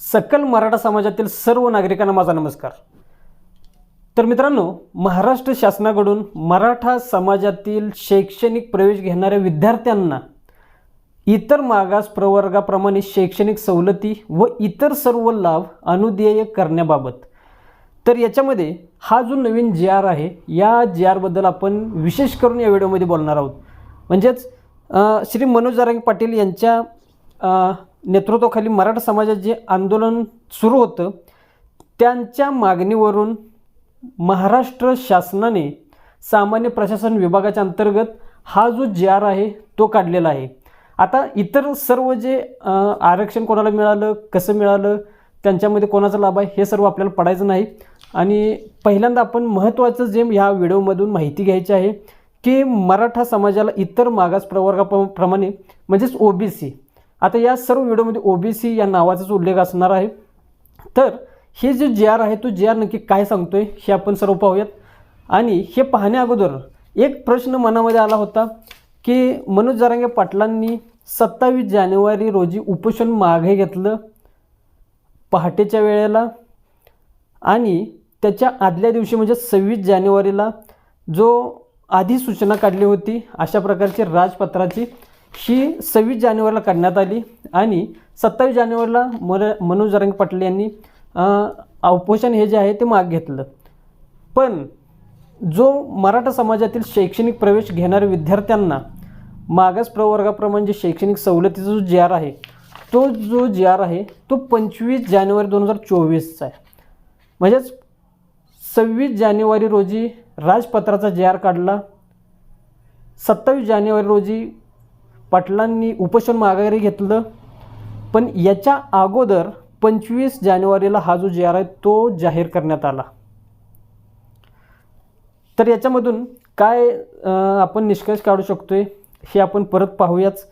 सकल मराठा समाजातील सर्व नागरिकांना माझा नमस्कार. तर मित्रांनो महाराष्ट्र शासनाकडून मराठा समाजातील शैक्षणिक प्रवेश घेणाऱ्या विद्यार्थ्यांना इतर मागास प्रवर्गाप्रमाणे शैक्षणिक सवलती व इतर सर्व लाभ अनुदेय करण्याबाबत. तर याच्यामध्ये हा जो नवीन जी आर आहे या जी आरबद्दल आपण विशेष करून या व्हिडिओमध्ये बोलणार आहोत. म्हणजेच श्री मनोज जारंगे पाटील यांच्या नेतृत्वाखाली मराठा समाजात जे आंदोलन सुरू होतं त्यांच्या मागणीवरून महाराष्ट्र शासनाने सामान्य प्रशासन विभागाच्या अंतर्गत हा जो जे आर आहे तो काढलेला आहे. आता इतर सर्व जे आरक्षण कोणाला मिळालं कसं मिळालं त्यांच्यामध्ये कोणाचा लाभ आहे हे सर्व आपल्याला पडायचं नाही. आणि पहिल्यांदा आपण महत्त्वाचं जे ह्या व्हिडिओमधून माहिती घ्यायची आहे की मराठा समाजाला इतर मागास प्रवर्गाप्रमाणे म्हणजेच ओ बी सी आता या सर्व व्हिडिओमध्ये ओ बी सी या नावाचाच उल्लेख असणार आहे. तर हे जे जे आर आहे तो जे आर नक्की काय सांगतोय हे आपण सर्व पाहूयात. आणि हे पाहण्या अगोदर एक प्रश्न मनामध्ये आला होता की मनोज जरांगे पाटलांनी सत्तावीस जानेवारी रोजी उपोषण मागे घेतलं पहाटेच्या वेळेला आणि त्याच्या आदल्या दिवशी म्हणजे सव्वीस जानेवारीला जो आधी सूचना काढली होती अशा प्रकारची राजपत्राची ही सव्वीस जानेवारीला काढण्यात आली आणि सत्तावीस जानेवारीला मर मनोज रंग पाटील यांनी उपोषण हे जे आहे ते माग घेतलं. पण जो मराठा समाजातील शैक्षणिक प्रवेश घेणाऱ्या विद्यार्थ्यांना मागास प्रवर्गाप्रमाणे जे शैक्षणिक सवलतीचा जो जी आर आहे तो जो जी आर आहे तो पंचवीस जानेवारी दोन हजार चोवीसचा आहे. म्हणजेच सव्वीस जानेवारी रोजी राजपत्राचा जी आर काढला सत्तावीस जानेवारी रोजी पाटलांनी उपोषण माघारी घेतलं. पण याच्या अगोदर पंचवीस जानेवारीला हा जो जे आर आहे तो जाहीर करण्यात आला. तर याच्यामधून काय आपण निष्कर्ष काढू शकतोय हे आपण परत पाहूयाच.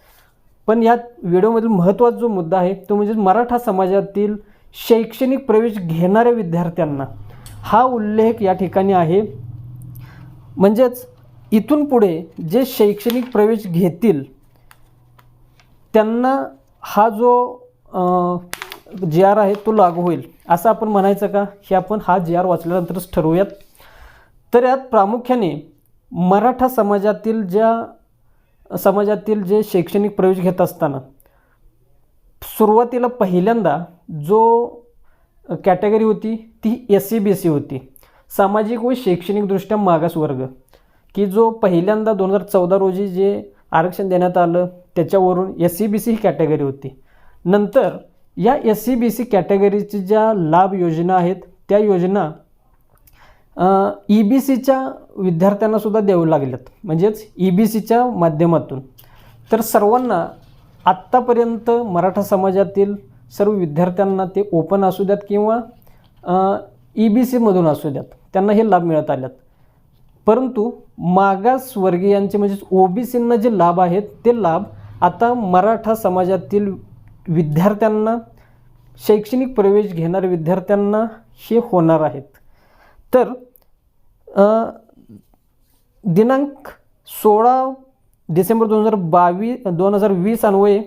पण यात व्हिडिओमधील महत्त्वाचा जो मुद्दा आहे तो म्हणजे मराठा समाजातील शैक्षणिक प्रवेश घेणाऱ्या विद्यार्थ्यांना. हा उल्लेख या ठिकाणी आहे. म्हणजेच इथून पुढे जे शैक्षणिक प्रवेश घेतील त्यांना हा जो जी आर आहे तो लागू होईल. असं आपण म्हणायचं का? हे आपण हा जी आर वाचल्यानंतरच ठरवूयात. तर यात प्रामुख्याने मराठा समाजातील ज्या समाजातील जे शैक्षणिक प्रवेश घेत असताना सुरुवातीला पहिल्यांदा जो कॅटेगरी होती ती एस सी बी सी होती. सामाजिक व शैक्षणिकदृष्ट्या मागास वर्ग की जो पहिल्यांदा दोन हजार चौदा रोजी जे आरक्षण देण्यात आलं त्याच्यावरून एस सी बी सी ही कॅटेगरी होती. नंतर या एस सी बी सी कॅटेगरीची ज्या लाभ योजना आहेत त्या योजना ई बी सीच्या विद्यार्थ्यांनासुद्धा देऊ लागल्यात. म्हणजेच ई बी सीच्या माध्यमातून. तर सर्वांना आत्तापर्यंत मराठा समाजातील सर्व विद्यार्थ्यांना ते ओपन असू द्यात किंवा ई बी सीमधून असू द्यात. त्यांना हे लाभ मिळत आल्यात. परंतु मागासवर्गीयांचे म्हणजेच ओ बी सींना जे लाभ आहेत ते लाभ आता मराठा समाजातील विद्यार्थ्यांना शैक्षणिक प्रवेश घेणाऱ्या विद्यार्थ्यांना हे होणार आहेत. तर दिनांक सोळा डिसेंबर दोन हजार बावीस दोन हजार वीस अन्वये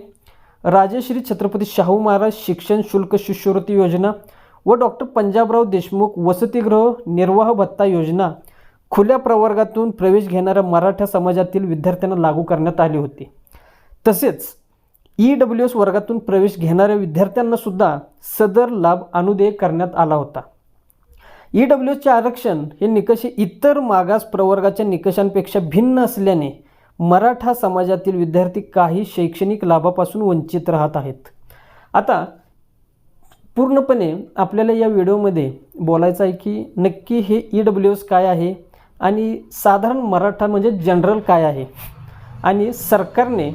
राजश्री छत्रपती शाहू महाराज शिक्षण शुल्क शिष्यवृत्ती योजना व डॉक्टर पंजाबराव देशमुख वसतिगृह निर्वाह भत्ता योजना खुल्या प्रवर्गातून प्रवेश घेणाऱ्या मराठा समाजातील विद्यार्थ्यांना लागू करण्यात आली होती. तसेच ई डब्ल्यू एस वर्गातून प्रवेश घेणाऱ्या विद्यार्थ्यांनासुद्धा सदर लाभ अनुदेय करण्यात आला होता. ई डब्ल्यू एसचे आरक्षण हे निकष इतर मागास प्रवर्गाच्या निकषांपेक्षा भिन्न असल्याने मराठा समाजातील विद्यार्थी काही शैक्षणिक लाभापासून वंचित राहत आहेत. आता पूर्णपणे आपल्याला या व्हिडिओमध्ये बोलायचं आहे की नक्की हे ई डब्ल्यू एस काय आहे आणि साधारण मराठा म्हणजे जनरल काय आहे आणि सरकारने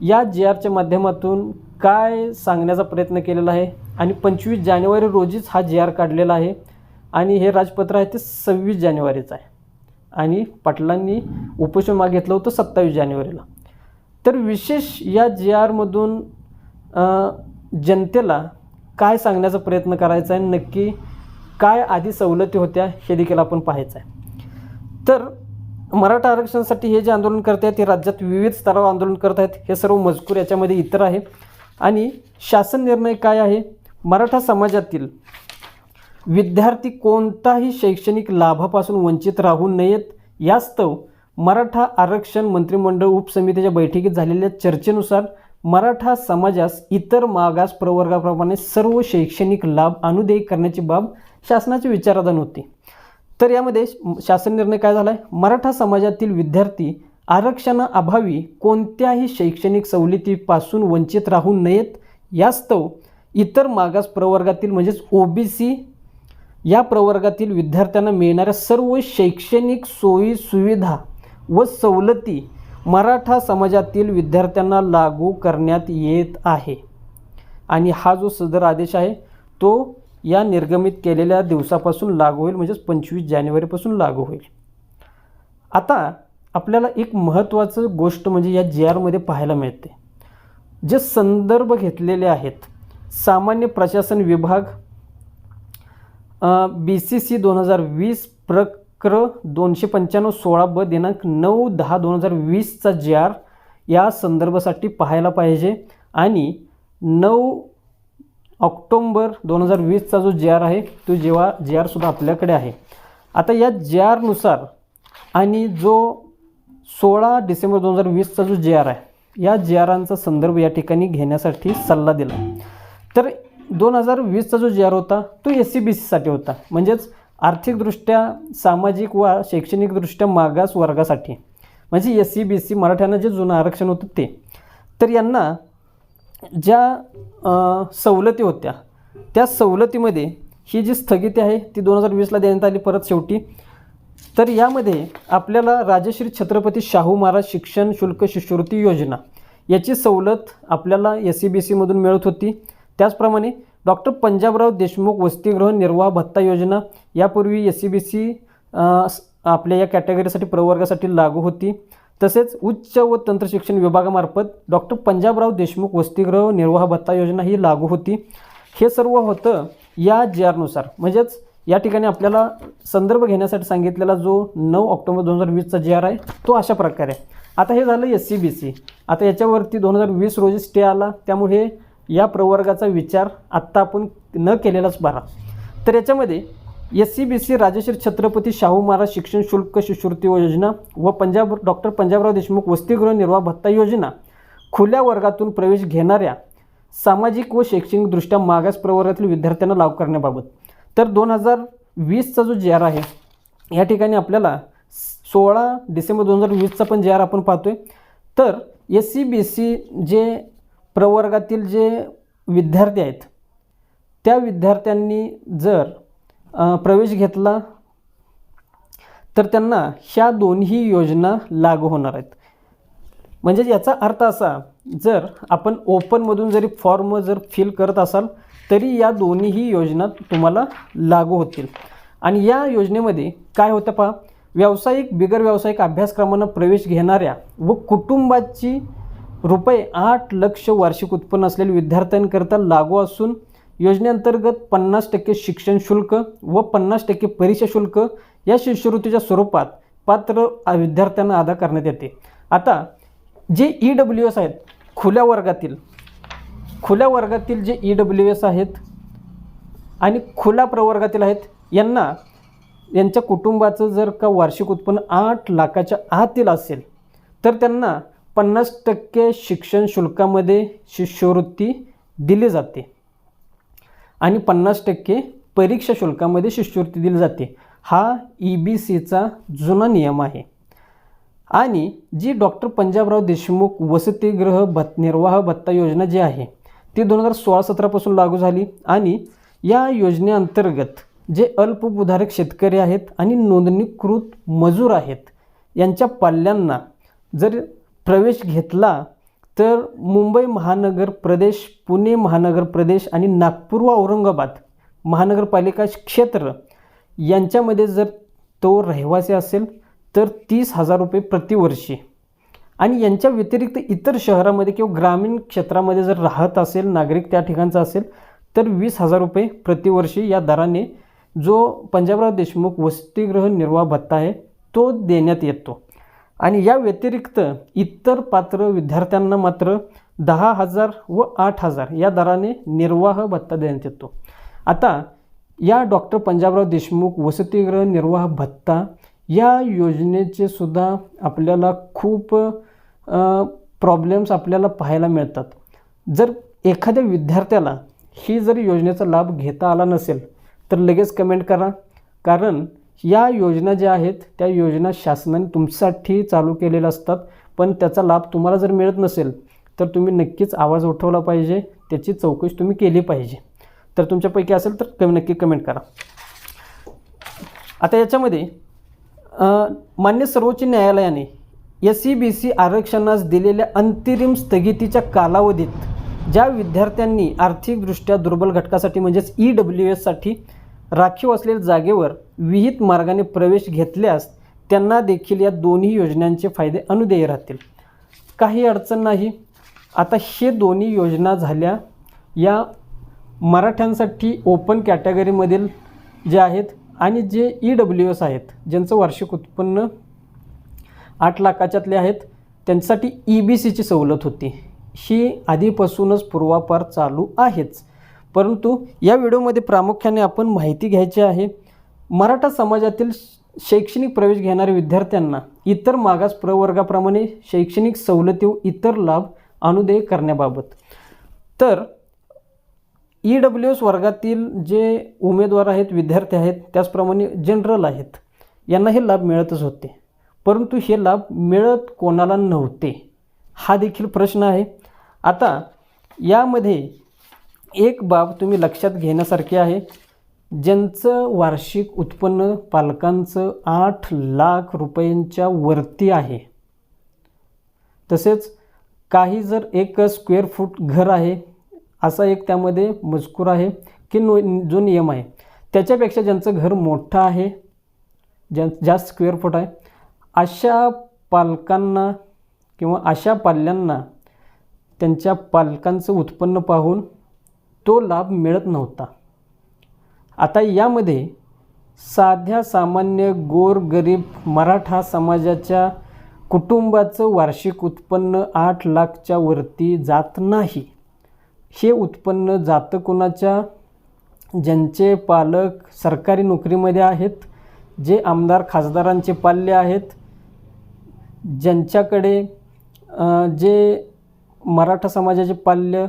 या जी आरच्या माध्यमातून काय सांगण्याचा प्रयत्न केलेला आहे? आणि पंचवीस जानेवारी रोजीच हा जी आर काढलेला आहे. आणि हे राजपत्र आहे ते सव्वीस जानेवारीचं आहे. आणि पाटलांनी उपोषण माग घेतलं होतं सत्तावीस जानेवारीला. तर विशेष या जी आरमधून जनतेला काय सांगण्याचा प्रयत्न करायचा आहे? नक्की काय आधी सवलती होत्या हे देखील आपण पाहायचं आहे. तर मराठा आरक्षणासाठी हे जे आंदोलन करत आहेत ते राज्यात विविध स्तरावर आंदोलन करत आहेत हे सर्व मजकूर याच्यामध्ये इतर आहे. आणि शासन निर्णय काय आहे? मराठा समाजातील विद्यार्थी कोणताही शैक्षणिक लाभापासून वंचित राहू नयेत यास्तव मराठा आरक्षण मंत्रिमंडळ उपसमितीच्या बैठकीत झालेल्या चर्चेनुसार मराठा समाजास इतर मागास प्रवर्गाप्रमाणे सर्व शैक्षणिक लाभ अनुदेयी करण्याची बाब शासनाचे विचाराधीन होती. तर यामध्ये शासन निर्णय काय झाला आहे मराठा समाजातील विद्यार्थी आरक्षणाअभावी कोणत्याही शैक्षणिक सवलतीपासून वंचित राहू नयेत. यास्तव इतर मागास प्रवर्गातील म्हणजेच ओ बी सी या प्रवर्गातील विद्यार्थ्यांना मिळणाऱ्या सर्व शैक्षणिक सोयी सुविधा व सवलती मराठा समाजातील विद्यार्थ्यांना लागू करण्यात येत आहे. आणि हा जो सदर आदेश आहे तो या निर्गमित केलेल्या दिवसापासून लागू होईल म्हणजेच पंचवीस जानेवारीपासून लागू होईल. आता आपल्याला एक महत्त्वाचं गोष्ट म्हणजे या जी आरमध्ये पाहायला मिळते. जे संदर्भ घेतलेले आहेत सामान्य प्रशासन विभाग बी सी सी दोन हजार वीस प्रक्र दोनशे पंच्याण्णव सोळा ब दिनांक नऊ दहा दोन हजार वीसचा जी आर या संदर्भासाठी पाहायला पाहिजे आणि नऊ ऑक्टोंबर दोन हजार वीसचा जो जी आर आहे तो जेव्हा जी आरसुद्धा आपल्याकडे आहे. आता या जी आरनुसार आणि जो सोळा डिसेंबर दोन हजार वीसचा जो जी आर आहे या जी आरांचा संदर्भ या ठिकाणी घेण्यासाठी सल्ला दिला. तर दोन हजार वीसचा जो जी आर होता तो एस सी बी सीसाठी होता. म्हणजेच आर्थिकदृष्ट्या सामाजिक व शैक्षणिकदृष्ट्या मागास वर्गासाठी. म्हणजे एस सी बी सी मराठ्यांना जे जुनं आरक्षण होतं ते. तर यांना ज्या सवलती होत्या त्या सवलतीमध्ये ही जी स्थगिती आहे ती दोन हजार वीसला देण्यात आली परत शेवटी. तर यामध्ये आपल्याला राजश्री छत्रपती शाहू महाराज शिक्षण शुल्क शिष्यवृत्ती योजना याची सवलत आपल्याला एस सी बी सीमधून मिळत होती. त्याचप्रमाणे डॉक्टर पंजाबराव देशमुख वसतिगृह निर्वाह भत्ता योजना यापूर्वी एस सी बी सी आपल्या या कॅटेगरीसाठी प्रवर्गासाठी लागू होती. तसेच उच्च व तंत्रशिक्षण विभागामार्फत डॉक्टर पंजाबराव देशमुख वसतिगृह निर्वाह भत्ता योजना ही लागू होती. हे सर्व होतं या जे आरनुसार म्हणजेच या ठिकाणी आपल्याला संदर्भ घेण्यासाठी सांगितलेला जो नऊ ऑक्टोबर दोन हजार वीसचा जे आर आहे तो अशा प्रकारे आहे. आता हे झालं एस सी बी सी आता याच्यावरती दोन हजार वीस रोजी स्टे आला. त्यामुळे या प्रवर्गाचा विचार आत्ता आपण न केलेलाच बरा. तर याच्यामध्ये S C B C Rajeshwar Chhatrapati Shahu Maharaj शिक्षण शुल्क शिष्यवृत्ती योजना व पंजाब डॉक्टर पंजाबराव देशमुख वसतिगृह निर्वाह भत्ता योजना. खुल्या वर्गातून प्रवेश घेणाऱ्या सामाजिक व शैक्षणिकदृष्ट्या मागास प्रवर्गातील विद्यार्थ्यांना लागू करण्याबाबत. तर दोन हजार वीसचा जो जे आर आहे या ठिकाणी आपल्याला सोळा डिसेंबर दोन हजार वीसचा पण जे आर आपण पाहतोय. तर एस सी बी सी जे प्रवर्गातील जे विद्यार्थी आहेत त्या विद्यार्थ्यांनी जर प्रवेश घेतला तर त्यांना ह्या दोन्ही योजना लागू होणार आहेत. म्हणजे याचा अर्थ असा जर आपण ओपनमधून जरी फॉर्म जर फिल करत असाल तरी या दोन्हीही योजना तुम्हाला लागू होतील. आणि या योजनेमध्ये काय होतं पहा व्यावसायिक बिगर व्यावसायिक अभ्यासक्रमांना प्रवेश घेणाऱ्या व कुटुंबाची रुपये आठ लक्ष वार्षिक उत्पन्न असलेल्या विद्यार्थ्यांकरता लागू असून योजनेअंतर्गत पन्नास टक्के शिक्षण शुल्क व पन्नास टक्के परीक्षा शुल्क या शिष्यवृत्तीच्या स्वरूपात पात्र विद्यार्थ्यांना अदा करण्यात येते. आता जे ई डब्ल्यू एस आहेत खुल्या वर्गातील खुल्या वर्गातील जे ई डब्ल्यू एस आहेत आणि खुल्या प्रवर्गातील आहेत यांना यांच्या कुटुंबाचं जर का वार्षिक उत्पन्न आठ लाखाच्या आतील असेल तर त्यांना पन्नास टक्के शिक्षण शुल्कामध्ये शिष्यवृत्ती दिली जाते. आणि पन्नास टक्के परीक्षा शुल्कामध्ये शिष्यवृत्ती दिली जाते. हा ई बी सीचा जुना नियम आहे. आणि जी डॉक्टर पंजाबराव देशमुख वसतिगृह भत् निर्वाह भत्ता योजना जी आहे ती दोन हजार सोळा सतरापासून लागू झाली आणि या योजनेअंतर्गत जे अल्पभूधारक शेतकरी आहेत आणि नोंदणीकृत मजूर आहेत यांच्या पाल्यांना जर प्रवेश घेतला तर मुंबई महानगर प्रदेश पुणे महानगर प्रदेश आणि नागपूर व औरंगाबाद महानगरपालिका क्षेत्र यांच्यामध्ये जर तो रहिवासी असेल तर तीस हजार रुपये प्रतिवर्षी. आणि यांच्या व्यतिरिक्त इतर शहरामध्ये किंवा ग्रामीण क्षेत्रामध्ये जर राहत असेल नागरिक त्या ठिकाणचा असेल तर वीस हजार रुपये प्रतिवर्षी या दराने जो पंजाबराव देशमुख वसतिगृह निर्वाह भत्ता आहे तो देण्यात येतो. आणि या व्यतिरिक्त इतर पात्र विद्यार्थ्यांना मात्र दहा हजार व आठ हजार या दराने निर्वाह भत्ता देण्यात येतो. आता या डॉक्टर पंजाबराव देशमुख वसतिगृह निर्वाह भत्ता या योजनेचे सुद्धा आपल्याला खूप प्रॉब्लेम्स आपल्याला पाहायला मिळतात. जर एखाद्या विद्यार्थ्याला ही जर योजनेचा लाभ घेता आला नसेल तर लगेच कमेंट करा. कारण या योजना ज्या आहेत त्या योजना शासनाने तुमच्यासाठी चालू केलेल्या असतात. पण त्याचा लाभ तुम्हाला जर मिळत नसेल तर तुम्ही नक्कीच आवाज उठवला पाहिजे. त्याची चौकशी तुम्ही केली पाहिजे. तर तुमच्यापैकी असेल तर कमी नक्की कमेंट करा. आता याच्यामध्ये मान्य सर्वोच्च न्यायालयाने एस सी बी सी आरक्षणास दिलेल्या अंतरिम स्थगितीच्या कालावधीत ज्या विद्यार्थ्यांनी आर्थिकदृष्ट्या दुर्बल घटकासाठी म्हणजेच ई डब्ल्यू एससाठी राखीव असलेल्या जागेवर विहित मार्गाने प्रवेश घेतल्यास त्यांना देखील या दोन्ही योजनांचे फायदे अनुदेय राहतील. काही अडचण नाही. आता हे दोन्ही योजना झाल्या. या मराठ्यांसाठी ओपन कॅटेगरीमधील जे आहेत आणि जे ई डब्ल्यू एस आहेत ज्यांचं वार्षिक उत्पन्न आठ लाखाच्यातले आहेत त्यांच्यासाठी ई बी सीची सवलत होती. ही आधीपासूनच पूर्वापार चालू आहेच. परंतु या व्हिडिओमध्ये प्रामुख्याने आपण माहिती घ्यायची आहे मराठा समाजातील शैक्षणिक प्रवेश घेणाऱ्या विद्यार्थ्यांना इतर मागास प्रवर्गाप्रमाणे शैक्षणिक सवलती व इतर लाभ अनुदेय करण्याबाबत. तर ई डब्ल्यू एस वर्गातील जे उमेदवार आहेत विद्यार्थी आहेत त्याचप्रमाणे जनरल आहेत यांना हे लाभ मिळतच होते. परंतु हे लाभ मिळत कोणाला नव्हते हा देखील प्रश्न आहे. आता यामध्ये एक बाब तुम्ही लक्षात घेण्यासारखी आहे. ज्यांचं वार्षिक उत्पन्न पालकांचं आठ लाख रुपयांच्या वरती आहे. तसेच काही जर एक स्क्वेअर फूट घर आहे असा एक त्यामध्ये मजकूर आहे की नो जो नियम आहे. त्याच्यापेक्षा ज्यांचं घर मोठं आहे ज्या जास्त स्क्वेअर फूट आहे अशा पालकांना किंवा अशा पाल्यांना त्यांच्या पालकांचं उत्पन्न पाहून तो लाभ मिळत नव्हता. आता यामध्ये साध्या सामान्य गोर गरीब मराठा समाजाच्या कुटुंबाचं वार्षिक उत्पन्न आठ लाखच्या वरती जात नाही. हे उत्पन्न जातं कुणाच्या? ज्यांचे पालक सरकारी नोकरीमध्ये आहेत जे आमदार खासदारांचे पाल्य आहेत ज्यांच्याकडे जे मराठा समाजाचे पाल्य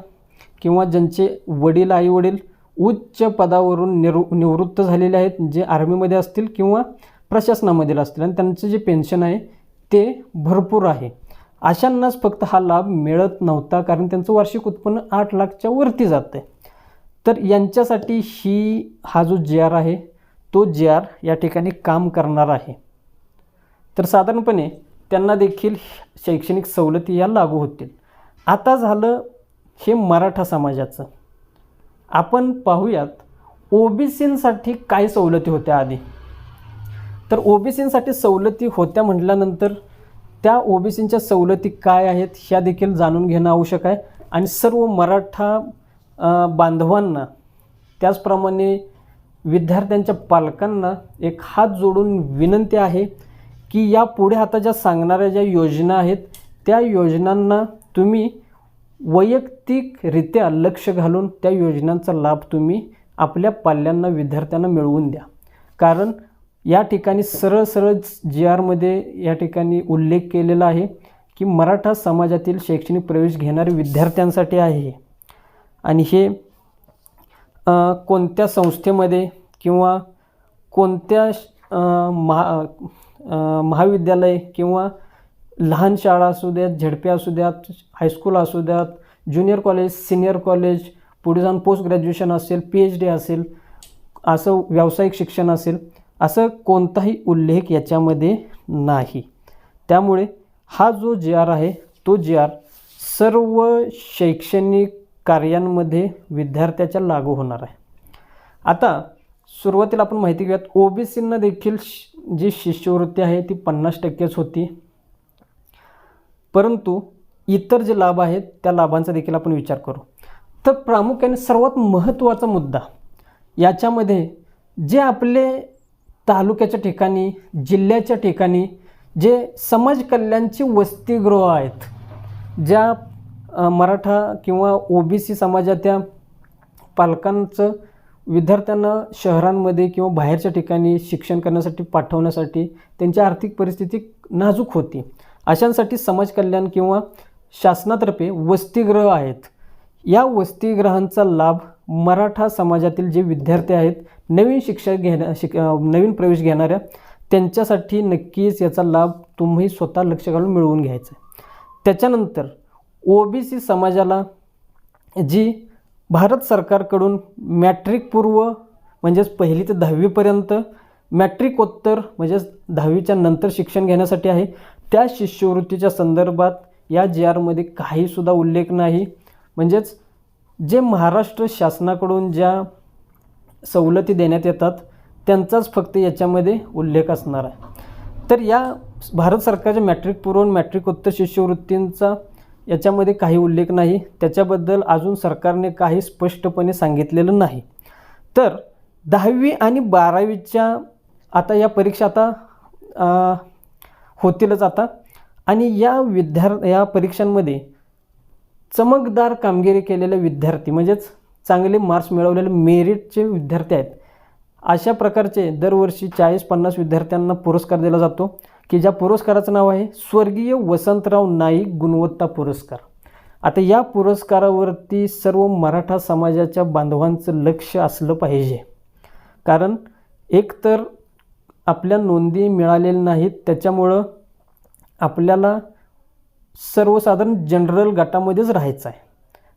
किंवा ज्यांचे वडील आईवडील उच्च पदावरून निवृ निवृत्त झालेले आहेत जे आर्मीमध्ये असतील किंवा प्रशासनामधील असतील आणि त्यांचं जे पेन्शन आहे ते भरपूर आहे. अशांनाच फक्त हा लाभ मिळत नव्हता कारण त्यांचं वार्षिक उत्पन्न आठ लाखच्या वरती जातं आहे तर यांच्यासाठी ही हा जो जे आर आहे तो जे आर या ठिकाणी काम करणार आहे. तर साधारणपणे त्यांना देखील शैक्षणिक सवलती या लागू होतील. आता झालं हे मराठा समाजाचं. आपण पाहूयात ओबीसींसाठी काय सवलती होत्या आधी? तर ओबीसींसाठी सवलती होत्या म्हटल्यानंतर त्या ओबीसींच्या सवलती काय आहेत ह्या देखील जाणून घेणं आवश्यक आहे. आणि सर्व मराठा बांधवांना त्याचप्रमाणे विद्यार्थ्यांच्या पालकांना एक हात जोडून विनंती आहे की या पुढे आता ज्या सांगणाऱ्या ज्या योजना आहेत त्या योजनांना तुम्ही वैयक्तिकरित्या लक्ष घालून त्या योजनांचा लाभ तुम्ही आपल्या पाल्यांना विद्यार्थ्यांना मिळवून द्या. कारण या ठिकाणी सरळ सरळ जी आरमध्ये या ठिकाणी उल्लेख केलेला आहे की मराठा समाजातील शैक्षणिक प्रवेश घेणाऱ्या विद्यार्थ्यांसाठी आहे आणि हे कोणत्या संस्थेमध्ये किंवा कोणत्या श- महा महाविद्यालय किंवा लहान शाळा असू द्यात झेडपी असू द्यात हायस्कूल असू द्यात ज्युनियर कॉलेज सिनियर कॉलेज पुढे जाऊन पोस्ट ग्रॅज्युएशन असेल पी एच डी असेल असं व्यावसायिक शिक्षण असेल असं कोणताही उल्लेख याच्यामध्ये नाही. त्यामुळे हा जो जे आर आहे तो जे आर सर्व शैक्षणिक कार्यांमध्ये विद्यार्थ्याच्या लागू होणार आहे. आता सुरुवातीला आपण माहिती घेऊयात. ओ बी सींना देखील श- जी शिष्यवृत्ती आहे ती पन्नास टक्केच होती. परंतु इतर जे लाभ आहेत त्या लाभांचा देखील आपण विचार करू. तर प्रामुख्याने सर्वात महत्त्वाचा मुद्दा याच्यामध्ये जे आपले तालुक्याच्या ठिकाणी जिल्ह्याच्या ठिकाणी जे समाज कल्याणची वसतिगृह आहेत ज्या मराठा किंवा ओ बी सी समाजाच्या पालकांचं विद्यार्थ्यांना शहरांमध्ये किंवा बाहेरच्या ठिकाणी शिक्षण करण्यासाठी पाठवण्यासाठी त्यांची आर्थिक परिस्थिती नाजूक होती. अशांसाठी समाज कल्याण किंवा शासनातर्फे वसतिगृह आहेत. या वसतिगृहांचा लाभ मराठा समाजातील जे विद्यार्थी आहेत नवीन शिक्षक घेण्या शिक नवीन प्रवेश घेणाऱ्या त्यांच्यासाठी नक्कीच याचा लाभ तुम्ही स्वतः लक्ष घालून मिळवून घ्यायचा आहे. त्याच्यानंतर सी समाजाला जी भारत सरकारकडून मॅट्रिकपूर्व म्हणजेच पहिली ते दहावीपर्यंत मॅट्रिकोत्तर म्हणजेच दहावीच्या नंतर शिक्षण घेण्यासाठी आहे त्या शिष्यवृत्तीच्या संदर्भात या जी आरमध्ये काहीसुद्धा उल्लेख नाही. म्हणजेच जे महाराष्ट्र शासनाकडून ज्या सवलती देण्यात येतात त्यांचाच फक्त याच्यामध्ये उल्लेख असणार आहे. तर या भारत सरकारच्या मॅट्रिक पूर्व मॅट्रिकोत्तर शिष्यवृत्तींचा याच्यामध्ये काही उल्लेख नाही. त्याच्याबद्दल अजून सरकारने काही स्पष्टपणे सांगितलेलं नाही. तर दहावी आणि बारावीच्या आता या परीक्षा आता होतीलच आता. आणि या विद्यार् या परीक्षांमध्ये चमकदार कामगिरी केलेले विद्यार्थी म्हणजेच चांगले मार्क्स मिळवलेले मेरिटचे विद्यार्थी आहेत. अशा प्रकारचे दरवर्षी चाळीस पन्नास विद्यार्थ्यांना पुरस्कार दिला जातो की ज्या पुरस्काराचं नाव आहे स्वर्गीय वसंतराव नाईक गुणवत्ता पुरस्कार. आता या पुरस्कारावरती सर्व मराठा समाजाच्या बांधवांचं लक्ष असलं पाहिजे. कारण एकतर आपल्या नोंदी मिळालेल्या नाहीत त्याच्यामुळं आपल्याला सर्वसाधारण जनरल गटामध्येच राहायचं आहे.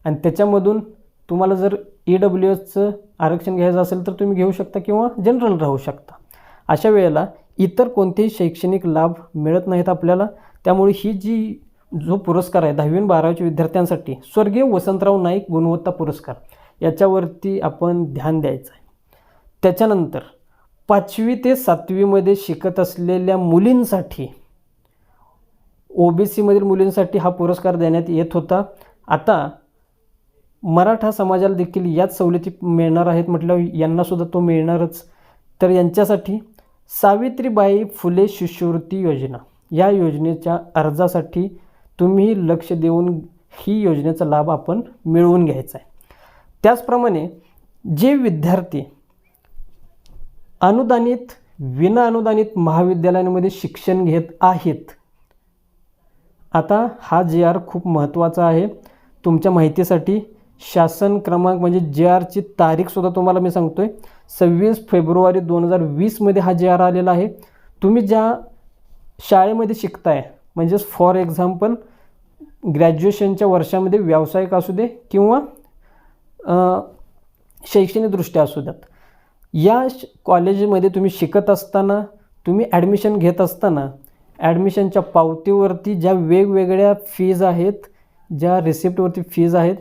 आणि त्याच्यामधून तुम्हाला जर ई डब्ल्यू एसचं आरक्षण घ्यायचं असेल तर तुम्ही घेऊ शकता किंवा जनरल राहू शकता. अशा वेळेला इतर कोणतेही शैक्षणिक लाभ मिळत नाहीत आपल्याला. त्यामुळे ही जी जो पुरस्कार आहे दहावी आणि बारावीच्या विद्यार्थ्यांसाठी स्वर्गीय वसंतराव नाईक गुणवत्ता पुरस्कार याच्यावरती आपण ध्यान द्यायचं आहे. त्याच्यानंतर पाचवी ते सातवीमध्ये शिकत असलेल्या मुलींसाठी ओ बी सीमधील मुलींसाठी हा पुरस्कार देण्यात येत होता. आता मराठा समाजाला देखील याच सवलती मिळणार आहेत म्हटल्यावर यांनासुद्धा तो मिळणारच. तर यांच्यासाठी सावित्रीबाई फुले शिष्यवृत्ती योजना. या योजनेच्या अर्जासाठी तुम्ही लक्ष देऊन ही योजनेचा लाभ आपण मिळवून घ्यायचा आहे. त्याचप्रमाणे जे विद्यार्थी अनुदानित विना अनुदानित महाविद्यालयांमध्ये शिक्षण घेत आहेत. आता हा जे आर खूप महत्त्वाचा आहे. तुमच्या माहितीसाठी शासन क्रमांक म्हणजे जे आरची तारीखसुद्धा तुम्हाला मी सांगतो आहे सव्वीस फेब्रुवारी दोन हजार वीसमध्ये हा जे आर आलेला आहे. तुम्ही ज्या शाळेमध्ये शिकताय म्हणजेच फॉर एक्झाम्पल ग्रॅज्युएशनच्या वर्षामध्ये व्यावसायिक असू दे किंवा शैक्षणिकदृष्ट्या असू द्यात या श- कॉलेजमध्ये तुम्ही शिकत असताना तुम्ही ॲडमिशन घेत असताना ॲडमिशनच्या पावतीवरती ज्या वेगवेगळ्या फीज आहेत ज्या रिसिप्टवरती फीज आहेत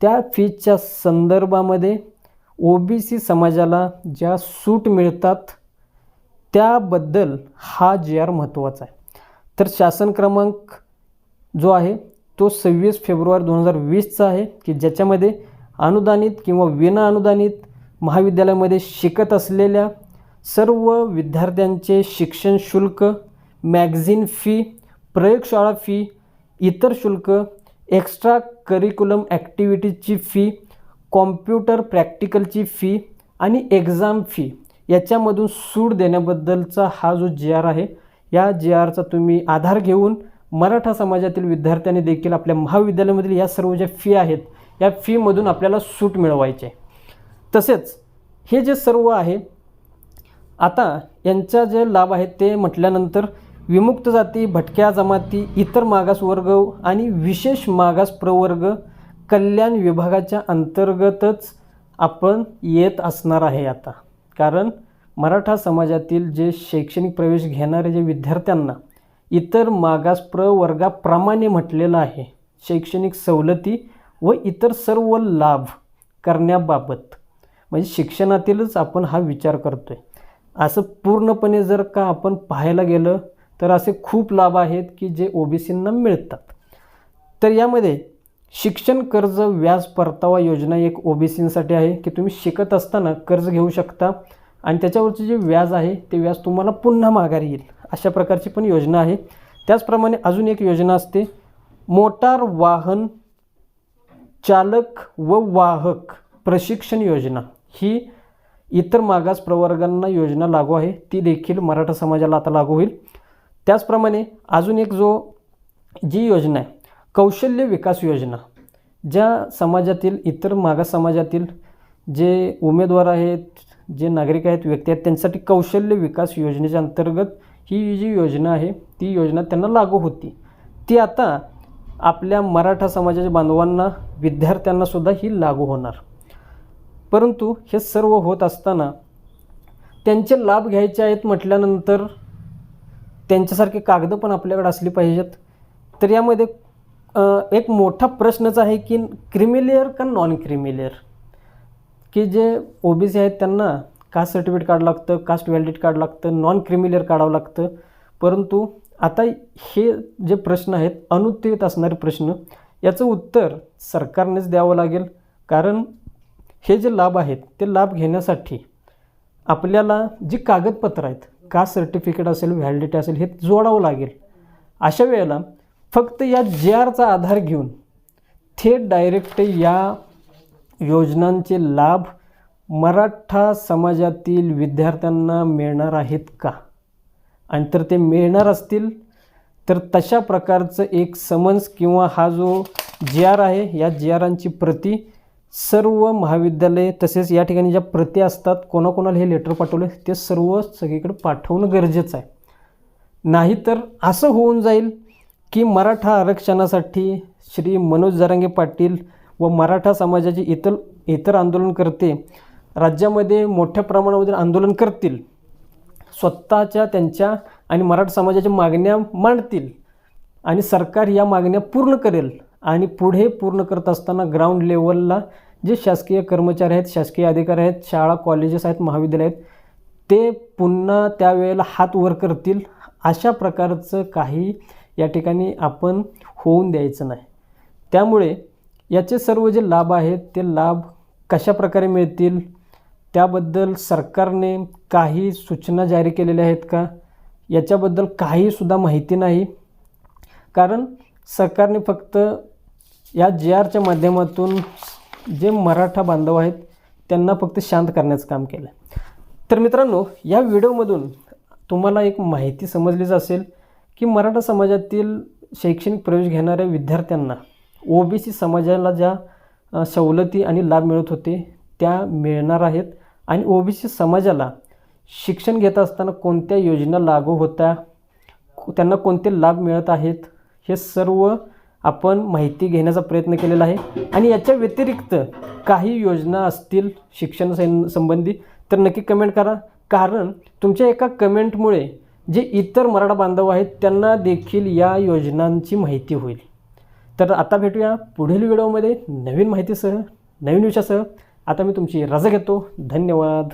त्या फीजच्या संदर्भामध्ये ओ बी सी समाजाला ज्या सूट मिळतात त्याबद्दल हा जी आर महत्त्वाचा आहे. तर शासन क्रमांक जो आहे तो सव्वीस फेब्रुवारी दोन हजार वीसचा आहे की ज्याच्यामध्ये अनुदानित किंवा विना अनुदानित महाविद्यालयामध्ये शिकत असलेल्या सर्व विद्यार्थ्यांचे शिक्षण शुल्क मॅगझिन फी प्रयोगशाळा फी इतर शुल्क एक्स्ट्रा करिक्युलम ॲक्टिव्हिटीजची फी कॉम्प्युटर प्रॅक्टिकलची फी आणि एक्झाम फी याच्यामधून सूट देण्याबद्दलचा हा जो जी आर आहे या जी आरचा तुम्ही आधार घेऊन मराठा समाजातील विद्यार्थ्यांनी देखील आपल्या महाविद्यालयामधील या सर्व ज्या फी आहेत या फीमधून आपल्याला सूट मिळवायची. आहे तसेच हे जे सर्व आहे आता यांच्या जे लाभ आहेत ते म्हटल्यानंतर विमुक्त जाती भटक्या जमाती इतर मागास वर्ग आणि विशेष मागास प्रवर्ग कल्याण विभागाच्या अंतर्गतच आपण येत असणार आहे आता. कारण मराठा समाजातील जे शैक्षणिक प्रवेश घेणारे जे विद्यार्थ्यांना इतर मागास प्रवर्गाप्रमाणे म्हटलेलं आहे शैक्षणिक सवलती व इतर सर्व लाभ करण्याबाबत. म्हणजे शिक्षणातीलच आपण हा विचार करतो आहे असं पूर्णपणे जर का आपण पाहायला गेलं तर असे खूप लाभ आहेत की जे ओबीसींना मिळतात. तर यामध्ये शिक्षण कर्ज व्याज परतावा योजना एक ओबीसींसाठी आहे की तुम्ही शिकत असताना कर्ज घेऊ शकता. आणि त्याच्यावरचे जे व्याज आहे ते व्याज तुम्हाला पुन्हा माघारी येईल. अशा प्रकारची पण योजना आहे. त्याचप्रमाणे अजून एक योजना असते. मोटार वाहन चालक व वाहक प्रशिक्षण योजना. ही इतर मागास प्रवर्गांना योजना लागू आहे. ती देखील मराठा समाजाला आता लागू होईल. त्याचप्रमाणे अजून एक जो जी योजना आहे कौशल्य विकास योजना ज्या समाजातील इतर मागास समाजातील जे उमेदवार आहेत जे नागरिक आहेत व्यक्ती आहेत त्यांच्यासाठी कौशल्य विकास योजनेच्या अंतर्गत ही जी योजना आहे ती योजना त्यांना लागू होती. ती आता आपल्या मराठा समाजाच्या बांधवांना विद्यार्थ्यांनासुद्धा ही लागू होणार. परंतु हे सर्व होत असताना त्यांचे लाभ घ्यायचे आहेत म्हटल्यानंतर त्यांच्यासारखे कागदं पण आपल्याकडे असली पाहिजेत. तर यामध्ये एक मोठा प्रश्नच आहे की क्रिमिलेअर का नॉन क्रिमिलेअर की जे ओ बी सी आहेत त्यांना कास्ट सर्टिफिकेट काढावं लागतं कास्ट व्हॅलिडिटी काढावं लागतं नॉन क्रिमिलेअर काढावं लागतं. परंतु आता हे जे प्रश्न आहेत अनुत्तरित असणारे प्रश्न याचं उत्तर सरकारनेच द्यावं लागेल. कारण हे जे लाभ आहेत ते लाभ घेण्यासाठी आपल्याला जी कागदपत्रं आहेत का सर्टिफिकेट असेल व्हॅलिडिटी असेल हे जोडावं लागेल. अशा वेळेला फक्त या जे आरचा आधार घेऊन थेट डायरेक्ट या योजनांचे लाभ मराठा समाजातील विद्यार्थ्यांना मिळणार आहेत का? आणि तर ते मिळणार असतील तर तशा प्रकारचं एक समन्स किंवा हा जो जी आर आहे या जी आरांची प्रती सर्व महाविद्यालय तसेच या ठिकाणी ज्या प्रती असतात कोणाकोणाला हे लेटर पाठवले ते सर्व सगळीकडे पाठवणं गरजेचं आहे. नाहीतर असं होऊन जाईल की मराठा आरक्षणासाठी श्री मनोज जरांगे पाटील व मराठा समाजाचे इतर इतर आंदोलनकर्ते राज्यामध्ये मोठ्या प्रमाणामध्ये आंदोलन करतील स्वतःच्या त्यांच्या आणि मराठा समाजाच्या मागण्या मांडतील आणि सरकार या मागण्या पूर्ण करेल. आणि पुढे पूर्ण करत असताना ग्राउंड लेवलला जे शासकीय कर्मचारी आहेत शासकीय अधिकारी आहेत शाळा कॉलेजेस आहेत महाविद्यालय आहेत ते पुन्हा त्यावेळेला हात वर करतील. अशा प्रकारचं काही या ठिकाणी आपण होऊन द्यायचं नाही. त्यामुळे याचे सर्व जे लाभ आहेत ते लाभ कशा प्रकारे मिळतील त्याबद्दल सरकारने काही सूचना जारी केलेल्या आहेत का याच्याबद्दल काहीसुद्धा माहिती नाही. कारण सरकारने फक्त या जे आरच्या माध्यमातून जे मराठा बांधव आहेत त्यांना फक्त शांत करण्याचं काम केलं. तर मित्रांनो या व्हिडिओमधून तुम्हाला एक माहिती समजलीच असेल की मराठा समाजातील शैक्षणिक प्रवेश घेणाऱ्या विद्यार्थ्यांना ओ बी सी समाजाला ज्या सवलती आणि लाभ मिळत होते त्या मिळणार आहेत. आणि ओ बी सी समाजाला शिक्षण घेत असताना कोणत्या योजना लागू होत्या त्यांना कोणते लाभ मिळत आहेत हे सर्व आपण माहिती घेण्याचा प्रयत्न केलेला आहे. आणि याच्या व्यतिरिक्त काही योजना असतील शिक्षण संबंधी तर नक्की कमेंट करा. कारण तुमच्या एका कमेंटमुळे जे इतर मराठा बांधव आहेत त्यांना देखील या योजनांची माहिती होईल. तर आता भेटूया पुढील व्हिडिओमध्ये नवीन माहितीसह नवीन विषयासह. आता मी तुमची रजा घेतो. धन्यवाद.